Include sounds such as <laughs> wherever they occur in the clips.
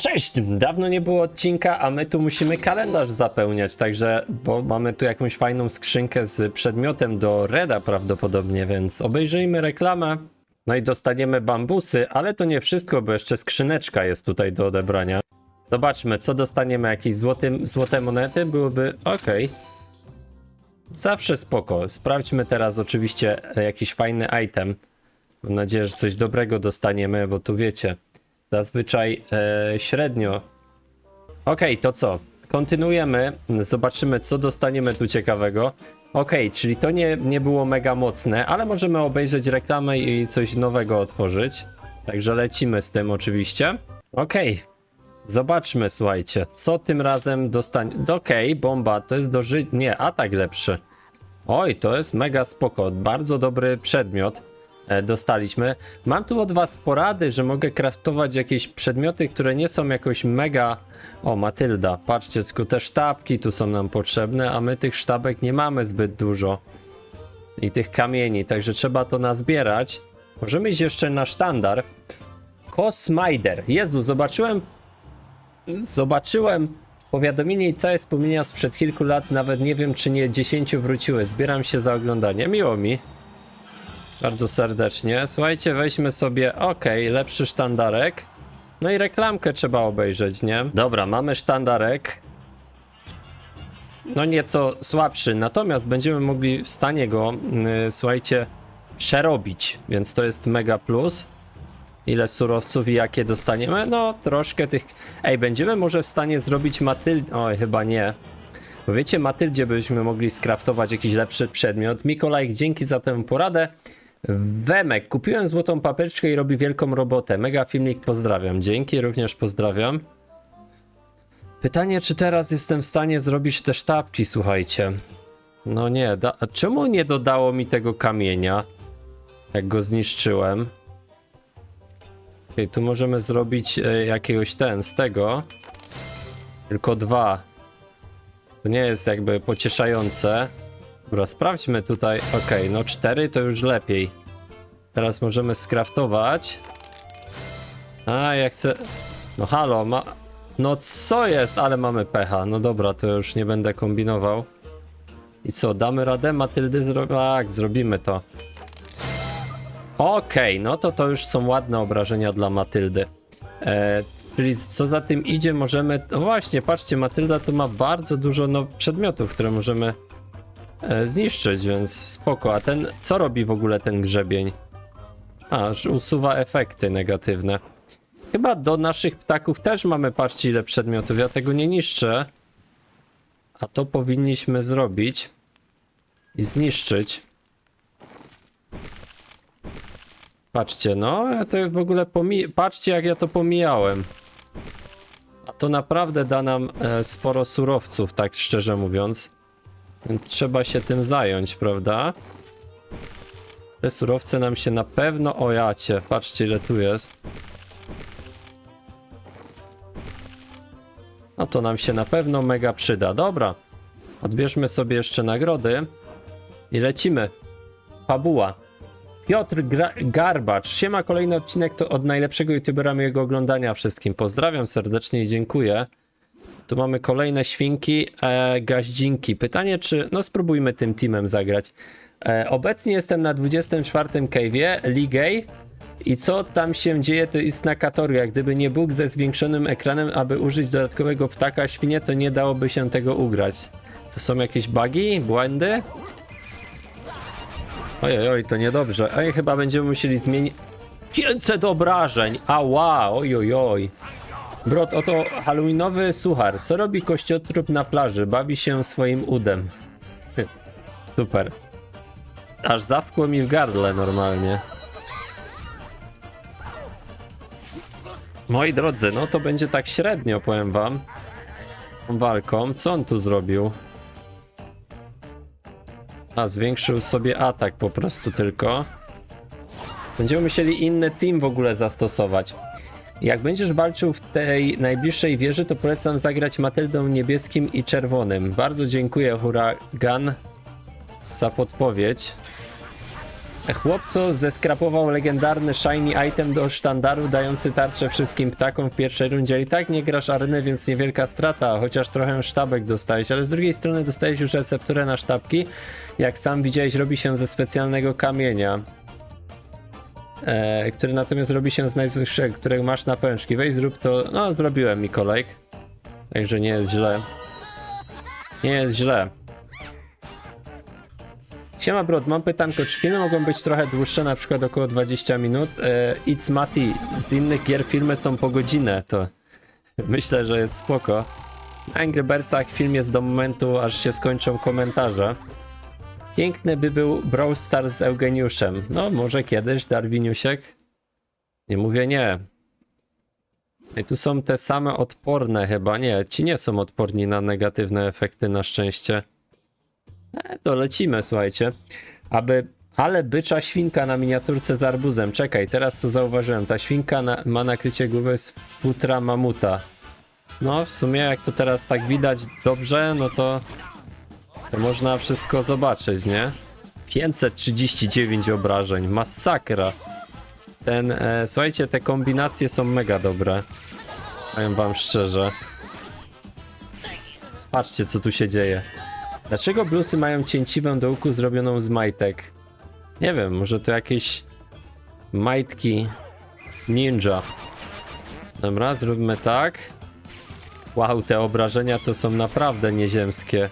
Cześć! Dawno nie było odcinka, a my tu musimy kalendarz zapełniać, także, bo mamy tu jakąś fajną skrzynkę z przedmiotem do Reda prawdopodobnie, więc obejrzyjmy reklamę. No i dostaniemy bambusy, ale to nie wszystko, bo jeszcze skrzyneczka jest tutaj do odebrania. Zobaczmy, co dostaniemy. Jakieś złoty, złote monety? Byłoby ok. Zawsze spoko. Sprawdźmy teraz oczywiście jakiś fajny item. Mam nadzieję, że coś dobrego dostaniemy, bo tu wiecie, zazwyczaj e, średnio. Okej, to co? Kontynuujemy. Zobaczymy, co dostaniemy tu ciekawego. Okej, czyli to nie, nie było mega mocne, ale możemy obejrzeć reklamę i coś nowego otworzyć. Także lecimy z tym oczywiście. Okej, zobaczmy, słuchajcie, co tym razem dostanie. Okej, bomba, to jest do ży... Nie, atak lepszy. Oj, to jest mega spoko. Bardzo dobry przedmiot dostaliśmy. Mam tu od was porady, że mogę craftować jakieś przedmioty, które nie są jakoś mega... O, Matylda, patrzcie, tylko te sztabki tu są nam potrzebne, a my tych sztabek nie mamy zbyt dużo. I tych kamieni, także trzeba to nazbierać. Możemy iść jeszcze na sztandar. Cosmider. Jezu, zobaczyłem Zobaczyłem powiadomienie i całe wspomnienia sprzed kilku lat, nawet nie wiem czy nie 10 wróciły. Zbieram się za oglądanie. Miło mi. Bardzo serdecznie. Słuchajcie, weźmy sobie, ok, lepszy sztandarek. No i reklamkę trzeba obejrzeć, nie? Dobra, mamy sztandarek. No nieco słabszy, natomiast będziemy mogli w stanie go, yy, słuchajcie, przerobić, więc to jest mega plus. Ile surowców i jakie dostaniemy? No, troszkę tych. Ej, będziemy może w stanie zrobić Matyldę. Oj, chyba nie. Bo wiecie, Matyldzie byśmy mogli skraftować jakiś lepszy przedmiot. Mikolaj, dzięki za tę poradę. Wemek, kupiłem złotą papryczkę i robi wielką robotę. Mega filmik, pozdrawiam. Dzięki, również pozdrawiam. Pytanie, czy teraz jestem w stanie zrobić te sztabki, słuchajcie. No nie, da... a czemu nie dodało mi tego kamienia? Jak go zniszczyłem. Okej, tu możemy zrobić e, jakiegoś ten z tego. Tylko dwa. To nie jest jakby pocieszające. Dobra, sprawdźmy tutaj. Okej, no cztery to już lepiej. Teraz możemy skraftować. A, ja chcę... No halo, ma... No co jest? Ale mamy pecha. No dobra, to już nie będę kombinował. I co, damy radę? Matyldy zro... Tak, zrobimy to. Okej, no to to już są ładne obrażenia dla Matyldy. E, czyli co za tym idzie, możemy. No właśnie, patrzcie, Matylda tu ma bardzo dużo no, przedmiotów, które możemy zniszczyć, więc spoko. A ten, co robi w ogóle ten grzebień? A, usuwa efekty negatywne. Chyba do naszych ptaków też mamy, patrzcie ile przedmiotów. Ja tego nie niszczę. A to powinniśmy zrobić i zniszczyć. Patrzcie, no, ja to w ogóle pomi... Patrzcie, jak ja to pomijałem. A to naprawdę da nam e, sporo surowców, tak szczerze mówiąc. Trzeba się tym zająć, prawda? Te surowce nam się na pewno... O jacie, patrzcie ile tu jest. No to nam się na pewno mega przyda. Dobra. Odbierzmy sobie jeszcze nagrody. I lecimy. Fabuła. Piotr Gra Garbacz. Siema, kolejny odcinek to od najlepszego youtubera mojego oglądania wszystkim. Pozdrawiam serdecznie i dziękuję. Tu mamy kolejne świnki, e, gaździnki. Pytanie, czy... No spróbujmy tym teamem zagrać. E, obecnie jestem na 24 cave'ie, Ligej. I co tam się dzieje, to istna kategoria. Gdyby nie Bóg ze zwiększonym ekranem, aby użyć dodatkowego ptaka świnie, to nie dałoby się tego ugrać. To są jakieś bugi, błędy? Ojej, oj, to niedobrze. Oj, chyba będziemy musieli zmienić... 500 obrażeń! Ała, oj, oj, oj. Brod, oto halloweenowy suchar. Co robi kościotrup na plaży? Bawi się swoim udem. Super. Aż zaskło mi w gardle normalnie. Moi drodzy, no to będzie tak średnio, powiem wam. Tą walką. Co on tu zrobił? A, zwiększył sobie atak po prostu tylko. Będziemy musieli inny team w ogóle zastosować. Jak będziesz walczył w tej najbliższej wieży, to polecam zagrać Matyldą niebieskim i czerwonym. Bardzo dziękuję, Huragan, za podpowiedź. Chłopco zeskrapował legendarny shiny item do sztandaru, dający tarczę wszystkim ptakom w pierwszej rundzie. I tak nie grasz areny, więc niewielka strata, chociaż trochę sztabek dostałeś, ale z drugiej strony dostałeś już recepturę na sztabki. Jak sam widziałeś, robi się ze specjalnego kamienia. E, który natomiast robi się z najzwyższego, którego masz na pęczki. Weź zrób to. No, zrobiłem Mikołajk. Także nie jest źle. Nie jest źle. Siema Brod, mam pytanko, czy filmy mogą być trochę dłuższe, na przykład około 20 minut? E, It's Mati, z innych gier filmy są po godzinę, to <laughs> myślę, że jest spoko. Na Angry Birdsach film jest do momentu, aż się skończą komentarze. Piękny by był Brawl Stars z Eugeniuszem. No, może kiedyś, Darwiniusiek? Nie mówię nie. I tu są te same odporne chyba. Nie, ci nie są odporni na negatywne efekty na szczęście. E, to lecimy, słuchajcie. Aby... Ale bycza świnka na miniaturce z arbuzem. Czekaj, teraz to zauważyłem. Ta świnka na, ma nakrycie głowy z futra mamuta. No, w sumie jak to teraz tak widać dobrze, no to, można wszystko zobaczyć, nie? 539 obrażeń, masakra. Ten, e, słuchajcie, te kombinacje są mega dobre. Powiem wam szczerze. Patrzcie, co tu się dzieje. Dlaczego bluesy mają cięciwę do łuku zrobioną z majtek? Nie wiem, może to jakieś majtki ninja. Dobra, zróbmy tak. Wow, te obrażenia to są naprawdę nieziemskie.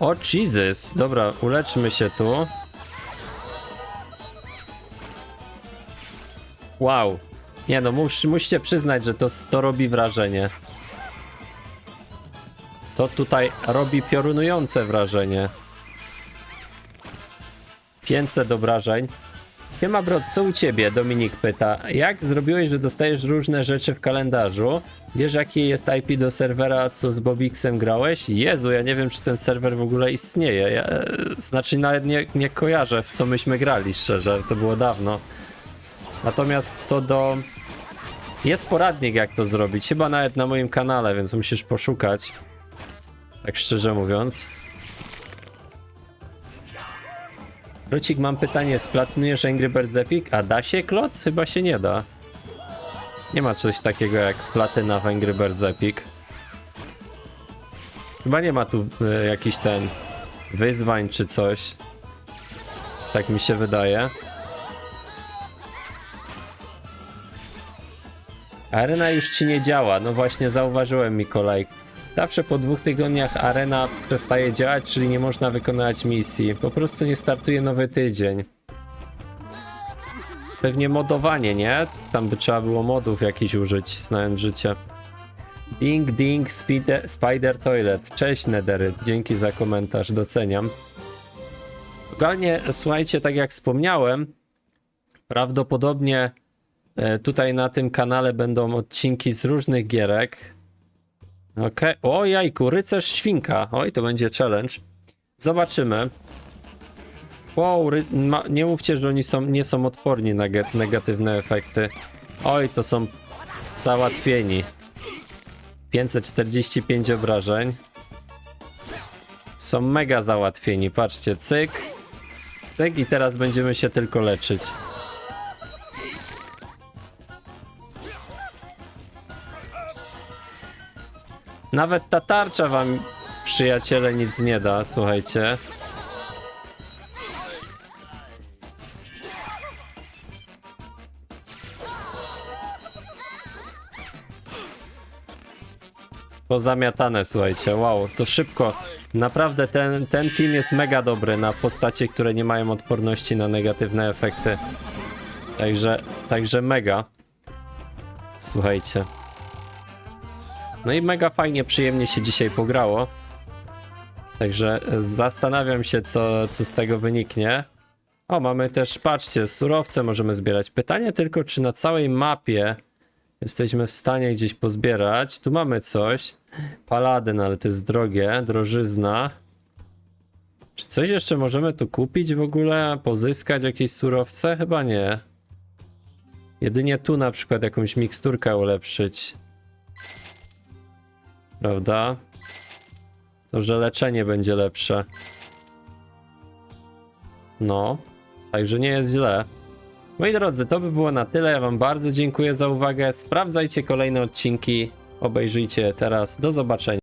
O Jesus, dobra, uleczmy się tu. Wow. Nie no, mus, musicie przyznać, że to, to robi wrażenie. To tutaj robi piorunujące wrażenie. 500 obrażeń. Siema bro, co u ciebie? Dominik pyta. Jak zrobiłeś, że dostajesz różne rzeczy w kalendarzu? Wiesz jaki jest IP do serwera, co z Bobixem grałeś? Jezu, ja nie wiem, czy ten serwer w ogóle istnieje. Ja, znaczy nawet nie, nie kojarzę, w co myśmy grali, szczerze. To było dawno. Natomiast co do... Jest poradnik, jak to zrobić. Chyba nawet na moim kanale, więc musisz poszukać. Tak szczerze mówiąc. Rocik, mam pytanie. Splatynujesz Angry Birds Epic? A da się kloc? Chyba się nie da. Nie ma coś takiego jak platyna w Angry Birds Epic. Chyba nie ma tu e, jakiś ten wyzwań czy coś. Tak mi się wydaje. Arena już ci nie działa. No właśnie zauważyłem Mikołaj. Zawsze po dwóch tygodniach arena przestaje działać, czyli nie można wykonać misji. Po prostu nie startuje nowy tydzień. Pewnie modowanie, nie? Tam by trzeba było modów jakiś użyć, znając życie. Ding ding spider, spider toilet. Cześć Nedery, dzięki za komentarz, doceniam. Ogólnie, słuchajcie, tak jak wspomniałem, prawdopodobnie e, tutaj na tym kanale będą odcinki z różnych gierek. Okej, o jajku, rycerz świnka. Oj, to będzie challenge. Zobaczymy. Wow, ry... ma... nie mówcie, że oni są, nie są odporni na negatywne efekty. Oj, to są załatwieni. 545 obrażeń. Są mega załatwieni, patrzcie, cyk. Cyk i teraz będziemy się tylko leczyć. Nawet ta tarcza wam, przyjaciele, nic nie da, słuchajcie. Pozamiatane, słuchajcie, wow, to szybko. Naprawdę ten, ten team jest mega dobry na postacie, które nie mają odporności na negatywne efekty. Także, także mega. Słuchajcie. No i mega fajnie, przyjemnie się dzisiaj pograło. Także zastanawiam się, co, co z tego wyniknie. O, mamy też, patrzcie, surowce możemy zbierać. Pytanie tylko, czy na całej mapie jesteśmy w stanie gdzieś pozbierać. Tu mamy coś. Paladyn, ale to jest drogie, drożyzna. Czy coś jeszcze możemy tu kupić w ogóle? Pozyskać jakieś surowce? Chyba nie. Jedynie tu na przykład jakąś miksturkę ulepszyć. Prawda? To, że leczenie będzie lepsze. No, także nie jest źle. Moi drodzy, to by było na tyle. Ja Wam bardzo dziękuję za uwagę. Sprawdzajcie kolejne odcinki. Obejrzyjcie teraz. Do zobaczenia.